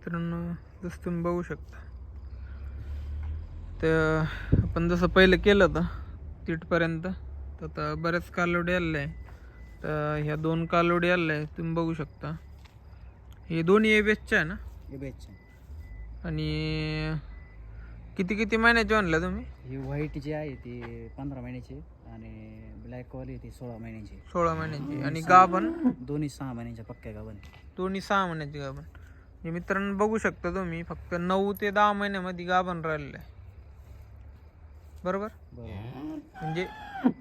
मित्रांनो जसं तुम्ही बघू शकता. तर आपण जसं पहिलं केलं होतं तिथपर्यंत तर आता बऱ्याच कालोडी आलेल्या आहे तर ह्या दोन कालोडी आलेल्या आहे तुम्ही बघू शकता. हे दोन्ही ए बेसच्या आहे ना? बेचचे आणि किती किती महिन्याचे आणल्या तुम्ही? ही व्हाईट जी आहे ती पंधरा महिन्याची आणि ब्लॅकवाली ती सोळा महिन्याची. सोळा महिन्याची. आणि गाभण? दोन्ही सहा महिन्याच्या पक्क्या गावन दोन्ही सहा महिन्याची गाभण. म्हणजे मित्रांनो बघू शकता तुम्ही फक्त नऊ ते दहा महिन्यामध्ये गाभण राहिलेलं आहे. बरोबर? म्हणजे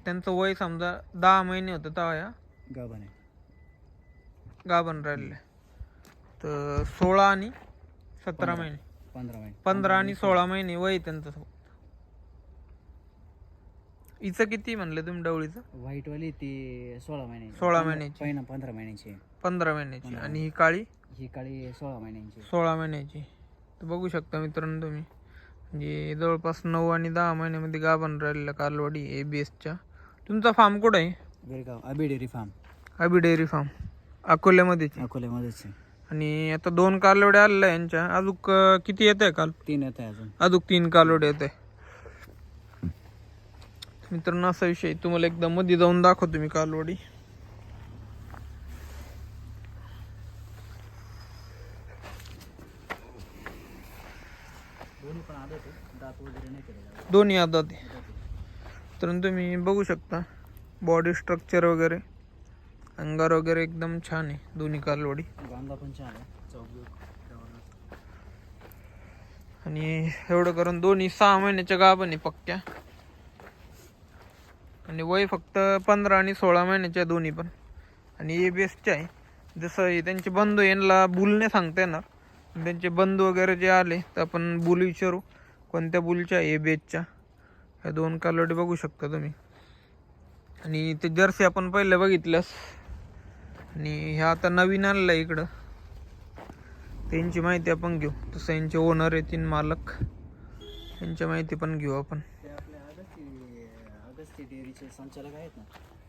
त्यांचं वय समजा दहा महिने होतं तेव्हा या. गाभण आहे. गाभण राहिलेलं आहे. तर सोळा आणि सतरा महिने. पंधरा महिने. पंधरा आणि सोळा महिने वय आहे त्यांचं हिचं किती म्हणलं तुम्ही डवळीचं? व्हाईटवाली ती सोळा महिन्याची. सोळा महिन्याची. पंधरा महिन्याची. पंधरा महिन्याची. आणि ही काळी? ही काळी सोळा महिन्यांची. सोळा महिन्याची. तर बघू शकता मित्रांनो तुम्ही. म्हणजे जवळपास नऊ आणि दहा महिन्यामध्ये गाभण राहिलेला कालवाडी ए बी एसच्या तुमचा फार्म कुठं आहे? Abi dairy farm Abi dairy farm अकोल्यामध्येच आहे. अकोल्यामध्येच आहे. आणि आता दोन कालवड्या आलेल्या यांच्या. अजूक अं, किती येत आहे काल? तीन येत आहे अजून. अजूक तीन कालवडे येत आहे. मित्रांनो असा विषय आहे. तुम्हाला एकदा मध्ये जाऊन दाखवतो मी कालवडी. दोन्ही पण आदत आहे दात वगैरे नाही केलेला. दोन्ही आदात आहे. तर तुम्ही बघू शकता. बॉडी स्ट्रक्चर वगैरे. अंगार वगैरे एकदम छान आहे. दोन्ही कालवडी. पण छान आहे. चौक आणि एवढं करून दोन्ही सहा महिन्याच्या गाभण आहे पक्क्या. आणि वय फक्त पंधरा आणि सोळा महिन्याच्या दोन्ही पण. आणि ए बेसच्या आहे. जसं हे त्यांचे बंधू यांना बुलने सांगता येणार. त्यांचे बंधू वगैरे जे आले तर आपण बुल विचारू. कोणत्या बुलच्या? ए बेचच्या. ह्या दोन कालवडी बघू शकता तुम्ही. आणि ते जर्सी आपण पहिले बघितल्यास. आणि ह्या आता नवीन आणलं आहे इकडं. त्यांची माहिती आपण घेऊ. तसं यांचे ओनर आहे तीन मालक. यांची माहिती पण घेऊ आपण. संचालक आहेत ना.